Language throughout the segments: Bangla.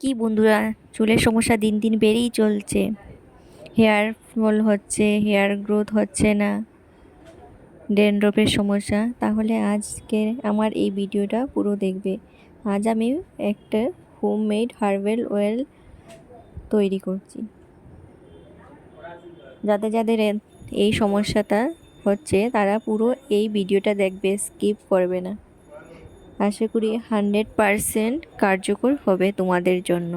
কি বন্ধুরা, চুলের সমস্যা দিন দিন বেড়েই চলছে। হেয়ার ফল হচ্ছে হেয়ার গ্রোথ হচ্ছে না ড্যান্ড্রফের সমস্যা। তাহলে আজকে আমার এই ভিডিওটা পুরো দেখবে। আজ আমি একটা হোমমেড হার্বাল অয়েল তৈরি করছি। যাদের যাদের এই সমস্যাটা হচ্ছে, তারা পুরো এই ভিডিওটা দেখবে স্কিপ করবে না। আশা করি হান্ড্রেড পারসেন্ট কার্যকর হবে তোমাদের জন্য।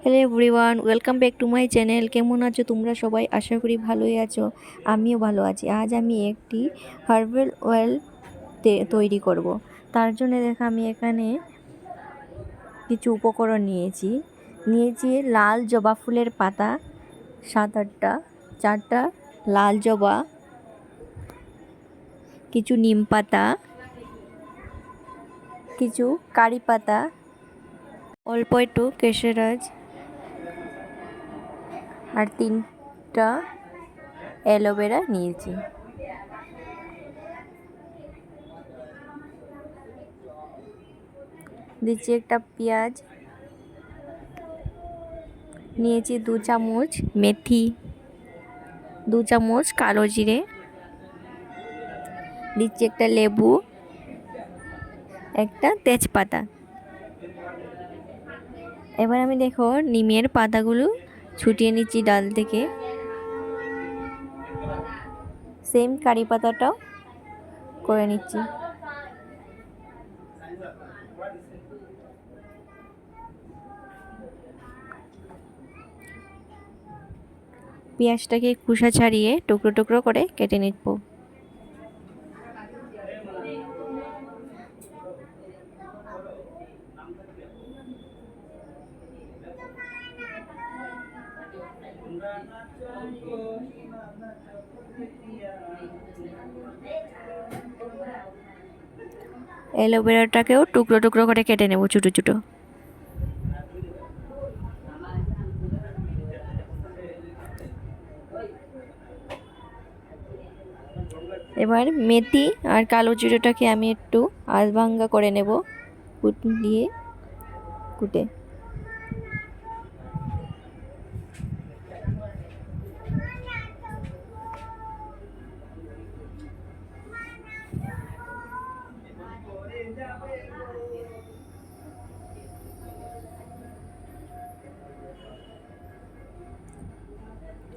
Hello everyone welcome back to my channel কেমন আছো তোমরা সবাই? আশা করি ভালোই আছো। আমিও ভালো আছি। আজ আমি একটি হার্বাল অয়েল তৈরি করব। তার জন্য দেখো আমি এখানে কিছু উপকরণ নিয়েছি। নিয়েছি লাল জবা ফুলের পাতা, সাত আটটা, চারটা লাল জবা, কিছু নিম পাতা কিছু কারি পাতা। অল্প একটু কেশরাজ আর তিনটা অ্যালোভেরা নিয়েছি। দিচ্ছি একটা পেঁয়াজ। নিয়েছি দু চামচ মেথি। দু চামচ কালো জিরে। দিচ্ছি একটা লেবু। একটা তেজপাতা। এবার আমি দেখো নিমের পাতাগুলো ছুটিয়ে নিচ্ছি ডাল থেকে। সেম কারি পাতাটাও করে নিচ্ছি। পেঁয়াজটাকে কুসা ছাড়িয়ে টুকরো টুকরো করে কেটে নিব অ্যালোভেরাটাকেও টুকরো টুকরো করে কেটে নেব, ছোটো ছোটো। এবার মেথি আর কালো জিরোটাকে আমি একটু আধভাঙ্গা করে নেব কুট দিয়ে। কুটে।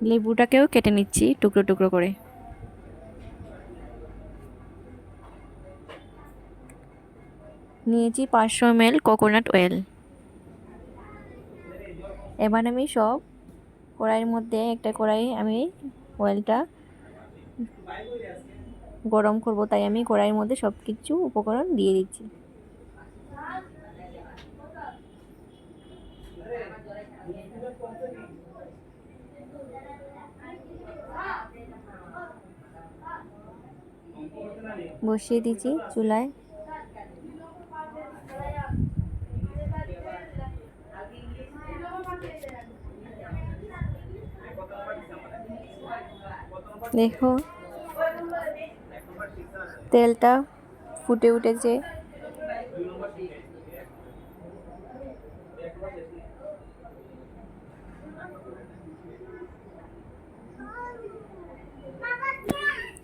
লেবুটাকেও কেটে নিচ্ছি টুকরো টুকরো করে। নিয়েছি পাঁচশো এমএল কোকোনাট অয়েল। এবার আমি সব কড়াইয়ের মধ্যে, একটা কড়াই আমি অয়েলটা গরম করব, তাই আমি কড়াইয়ের মধ্যে সব কিছু উপকরণ দিয়ে দিচ্ছি। বসিয়ে দিচ্ছি চুলায়। দেখো। তেলটা ফুটে উঠেছে।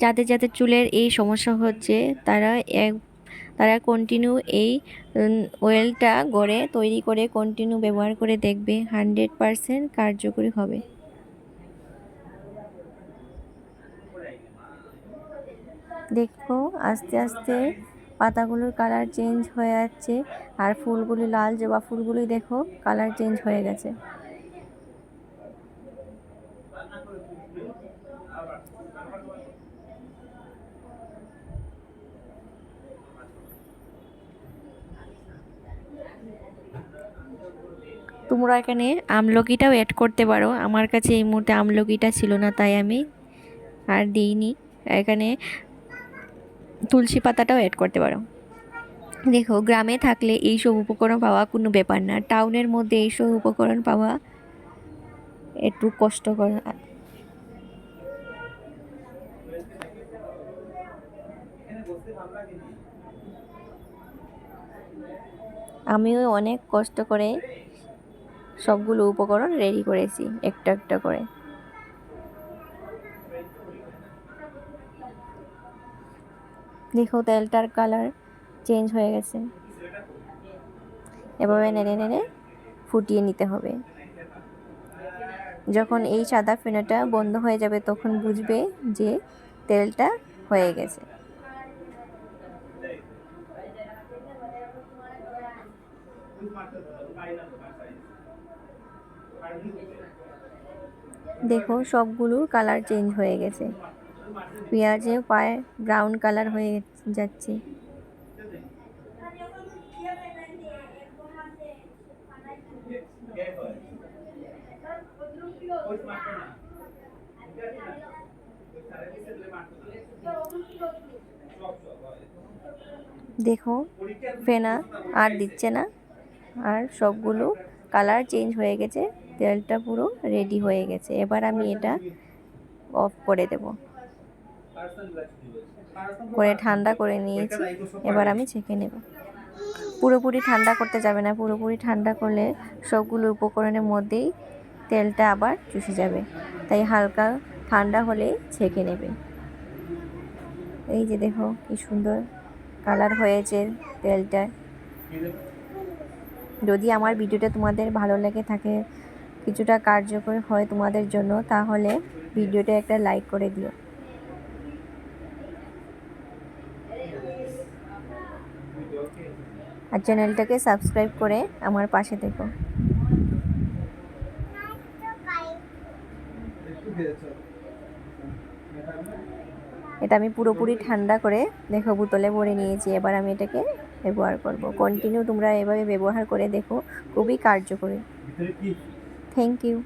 যাদের যাদের চুলের এই সমস্যা হচ্ছে, তারা এক, তারা কন্টিনিউ এই অয়েলটা গড়ে তৈরি করে কন্টিনিউ ব্যবহার করে দেখবে। হান্ড্রেড পারসেন্ট কার্যকরী হবে। দেখো আস্তে আস্তে পাতাগুলোর কালার চেঞ্জ হয়ে যাচ্ছে। আর ফুলগুলি লাল জবা ফুলগুলি দেখো কালার চেঞ্জ হয়ে গেছে। তোমরা এখানে আমলকিটাও অ্যাড করতে পারো। আমার কাছে এই মুহূর্তে আমলকিটা ছিল না, তাই আমি আর দিইনি। এখানে তুলসী পাতাটাও অ্যাড করতে পারো। দেখো, গ্রামে থাকলে এইসব উপকরণ পাওয়া কোনো ব্যাপার না। টাউনের মধ্যে এইসব উপকরণ পাওয়া একটু কষ্টকর। আমিও অনেক কষ্ট করে সবগুলো উপকরণ রেডি করেছি, একটা একটা করে। দেখো তেলটার কালার চেঞ্জ হয়ে গেছে। এভাবে নেড়ে নেড়ে ফুটিয়ে নিতে হবে। যখন এই সাদা ফেনাটা বন্ধ হয়ে যাবে, তখন বুঝবে যে তেলটা হয়ে গেছে। দেখো সবগুলোর কালার চেঞ্জ হয়ে গেছে। পেঁয়াজে পায়ে ব্রাউন কালার হয়ে যাচ্ছে। দেখো, ফেনা আর দিচ্ছে না, আর সবগুলো কালার চেঞ্জ হয়ে গেছে, তেলটা পুরো রেডি হয়ে গেছে। এবার আমি এটা অফ করে দেব। করে ঠান্ডা করে নিয়েছি। এবার আমি ছেঁকে নেব। পুরোপুরি ঠান্ডা করতে যাবে না। পুরোপুরি ঠান্ডা করলে সবগুলো উপকরণের মধ্যেই তেলটা আবার চুষে যাবে। তাই হালকা ঠান্ডা হলে ছেঁকে নেবে। এই যে দেখো, কি সুন্দর কালার হয়েছে তেলটা। যদি আমার ভিডিওটা তোমাদের ভালো লেগে থাকে, কিছুটা কার্যকর হয় তোমাদের জন্য, তাহলে ভিডিওটা একটা লাইক করে দিও। আর চ্যানেলটাকে সাবস্ক্রাইব করে আমার পাশে থেকো। এটা আমি পুরোপুরি ঠান্ডা করে দেখো, বোতলে ভরে নিয়েছি। এবার আমি এটাকে ব্যবহার করব। কন্টিনিউ তোমরা এভাবে ব্যবহার করে দেখো। খুবই কার্যকরী। Thank you